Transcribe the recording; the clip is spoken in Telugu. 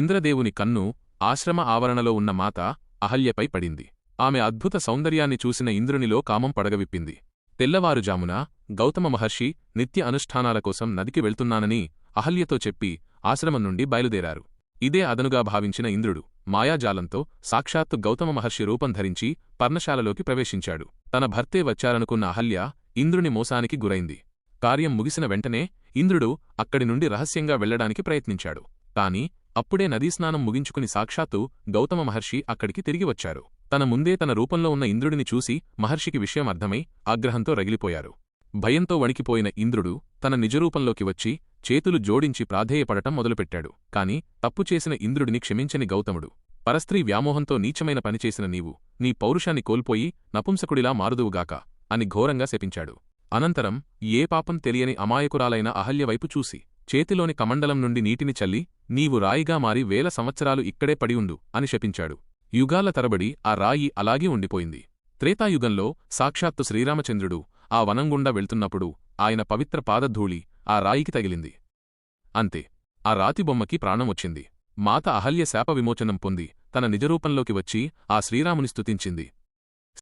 ఇంద్రదేవుని కన్ను ఆశ్రమ ఆవరణలో ఉన్న మాత అహల్యపై పడింది. ఆమె అద్భుత సౌందర్యాన్ని చూసిన ఇంద్రునిలో కామం పడగవిప్పింది. తెల్లవారుజామున గౌతమ మహర్షి నిత్య అనుష్ఠానాల కోసం నదికి వెళ్తున్నానని అహల్యతో చెప్పి ఆశ్రమం నుండి బయలుదేరారు. ఇదే అదనుగా భావించిన ఇంద్రుడు మాయాజాలంతో సాక్షాత్తు గౌతమ మహర్షి రూపం ధరించి పర్ణశాలలోకి ప్రవేశించాడు. తన భర్తే వచ్చారనుకున్న అహల్య ఇంద్రుని మోసానికి గురైంది. కార్యం ముగిసిన వెంటనే ఇంద్రుడు అక్కడి నుండి రహస్యంగా వెళ్ళడానికి ప్రయత్నించాడు. కాని అప్పుడే నదీస్నానం ముగించుకుని సాక్షాత్తు గౌతమ మహర్షి అక్కడికి తిరిగి వచ్చారు. తన ముందే తన రూపంలో ఉన్న ఇంద్రుడిని చూసి మహర్షికి విషయం అర్థమై ఆగ్రహంతో రగిలిపోయారు. భయంతో వణికిపోయిన ఇంద్రుడు తన నిజరూపంలోకి వచ్చి చేతులు జోడించి ప్రాధేయపడటం మొదలుపెట్టాడు. కాని తప్పు చేసిన ఇంద్రుడిని క్షమించని గౌతముడు. పరస్త్రీ వ్యామోహంతో నీచమైన పనిచేసిన నీవు నీ పౌరుషాన్ని కోల్పోయి నపుంసకుడిలా మారుదువుగాక అని ఘోరంగా శపించాడు. అనంతరం ఏ పాపం తెలియని అమాయకురాలైన అహల్యవైపు చూసి చేతిలోని కమండలం నుండి నీటిని చల్లి నీవు రాయిగా మారి వేల సంవత్సరాలు ఇక్కడే పడి ఉండు అని శపించాడు. యుగాల తరబడి ఆ రాయి అలాగే ఉండిపోయింది. త్రేతాయుగంలో సాక్షాత్తు శ్రీరామచంద్రుడు ఆ వనంగుండా వెళ్తున్నప్పుడు ఆయన పవిత్ర పాదధూళి ఆ రాయికి తగిలింది. అంతే ఆ రాతిబొమ్మకి ప్రాణమొచ్చింది మాత అహల్య శాప విమోచనం పొంది తన నిజరూపంలోకి వచ్చి ఆ శ్రీరాముని స్తుతించింది.